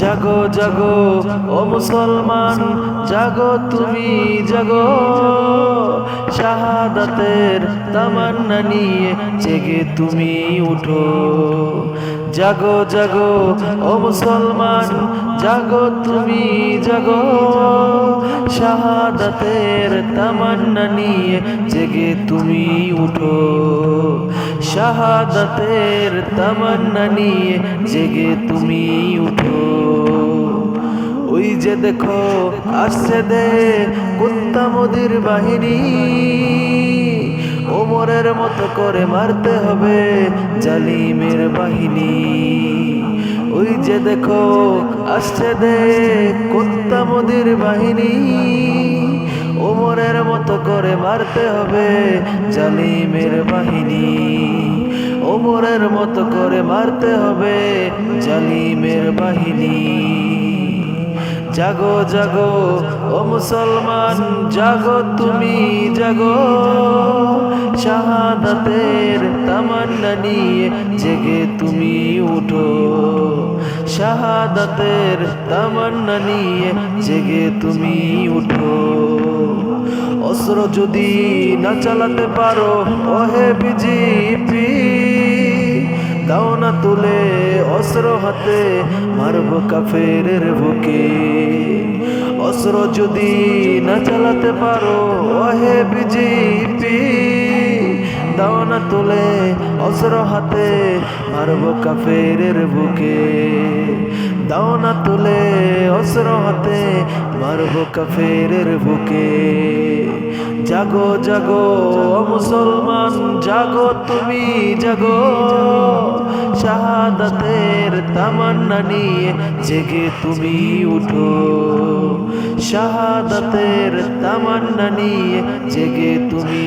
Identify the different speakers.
Speaker 1: জাগো জাগো, ও মুসলমান, জাগো তুমি, জাগো। শাহাদাতের তামান্না নিয়ে জেগে তুমি উঠো। জাগো জাগো, ও মুসলমান, জাগো তুমি, জাগো। শাহাদাতের তামান্না নিয়ে জেগে তুমি উঠো। শাহাদাতের তামান্না নিয়ে জেগে তুমি উঠো। ওই যে দেখো আসছে দে মোদির বাহিনী। ওমরের মতো করে মারতে হবে জালিমের বাহিনী। ওই যে দেখো আসছে দে মোদির বাহিনী। ওমরের মতো করে মারতে হবে জালিমের বাহিনী। ওমরের মতো করে মারতে হবে জালিমের বাহিনী। জাগো জাগো, ও মুসলমান, জাগো তুমি, জাগো। শাহাদাতের তামান্না নিয়ে জেগে তুমি উঠো। শাহাদাতের তামান্না নিয়ে জেগে তুমি উঠো। অস্ত্র যদি না চালাতে পারো, ওহে বিজিপি। না তুলে অস্ত্র হাতে মারব কাফেরের বুকে। অস্ত্র যদি না চালাতে পারো, ওহে বিজিপি, দাও না তুলে অস্ত্র হাতে মারব কাফের বুকে। দাও না তুলে অস্ত্র হাতে মারব কাফেরের বুকে। জাগো জাগো মুসলমান জাগো তুমি, জাগো। শাহাদাতের তামান্না নিয়ে জেগে তুমি উঠো। শাহাদাতের তামান্না নিয়ে জেগে তুমি